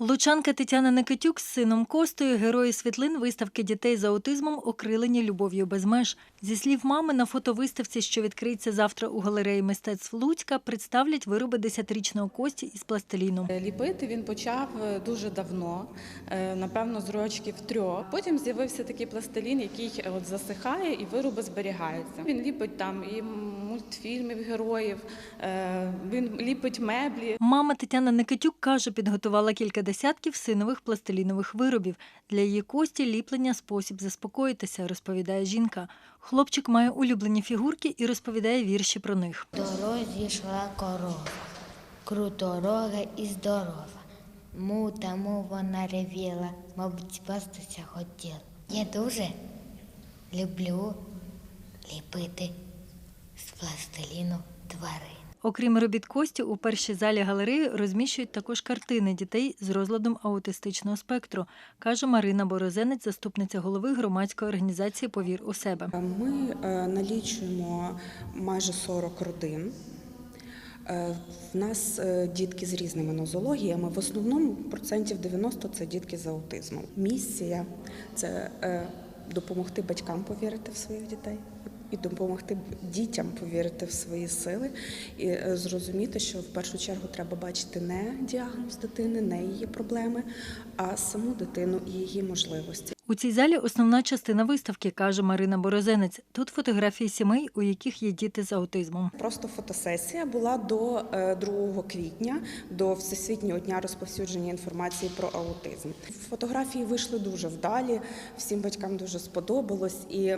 Лучанка Тетяна Никитюк з сином Костою, герої світлин виставки дітей з аутизмом окрилені любов'ю без меж. Зі слів мами, на фотовиставці, що відкриється завтра у галереї мистецтв Луцька, представлять вироби 10-річного Кості із пластиліну. Ліпити він почав е, дуже давно, е, напевно, з рочків трьох. Потім з'явився такий пластилін, який е, от засихає і вироби зберігаються. Він ліпить там і мультфільмів героїв, е, він ліпить меблі. Мама Тетяна Никитюк каже, підготувала кілька десятків синових пластилінових виробів. Для її Кості ліплення спосіб заспокоїтися, розповідає жінка. Хлопчик має улюблені фігурки і розповідає вірші про них. Дорозі йшла корова, круторога і здорова. Му та му вона ревіла, мабуть, спастися хотіла. Я дуже люблю ліпити з пластиліну тварин. Окрім робіт Кості, у першій залі галереї розміщують також картини дітей з розладом аутистичного спектру, каже Марина Борозенець, заступниця голови громадської організації Повір у себе. Ми е, налічуємо майже 40 родин. Е, В нас е, дітки з різними нозологіями. В основному процентів 90 це дітки з аутизмом. Місія це допомогти батькам повірити в своїх дітей і допомогти дітям повірити в свої сили і е, зрозуміти, що в першу чергу треба бачити не діагноз дитини, не її проблеми, а саму дитину і її можливості. У цій залі основна частина виставки, каже Марина Борозенець. Тут фотографії сімей, у яких є діти з аутизмом. Просто фотосесія була до е, 2 квітня, до Всесвітнього дня розповсюдження інформації про аутизм. Фотографії вийшли дуже вдалі, всім батькам дуже сподобалось і.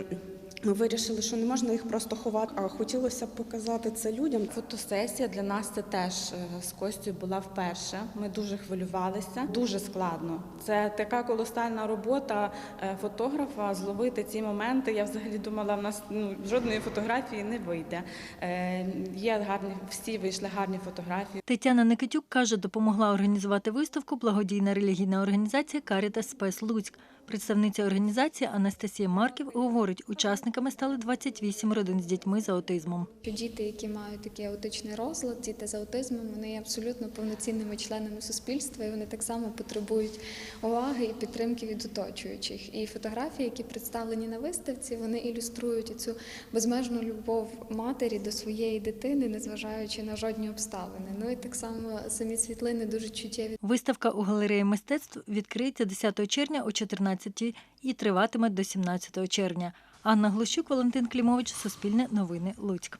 Ми вирішили, що не можна їх просто ховати, а хотілося б показати це людям. Фотосесія для нас це теж е, з Костю була вперше. Ми дуже хвилювалися, дуже складно. Це така колосальна робота е, фотографа зловити ці моменти. Я взагалі думала, в нас ну, жодної фотографії не вийде. Е, Є гарні, всі вийшли гарні фотографії. Тетяна Никитюк каже, допомогла організувати виставку благодійна релігійна організація Карітас Спес Луцьк. Представниця організації Анастасія Марків говорить, учасниками стали 28 родин з дітьми з аутизмом. Діти, які мають такий аутичний розлад, діти з аутизмом, вони є абсолютно повноцінними членами суспільства, і вони так само потребують уваги і підтримки від оточуючих. І фотографії, які представлені на виставці, вони ілюструють цю безмежну любов матері до своєї дитини, незважаючи на жодні обставини. Ну і так само самі світлини дуже чуттєві. Виставка у галереї мистецтв відкриється 10 червня о 14 і триватиме до 17 червня. Анна Глущук, Валентин Клімович, Суспільне новини, Луцьк.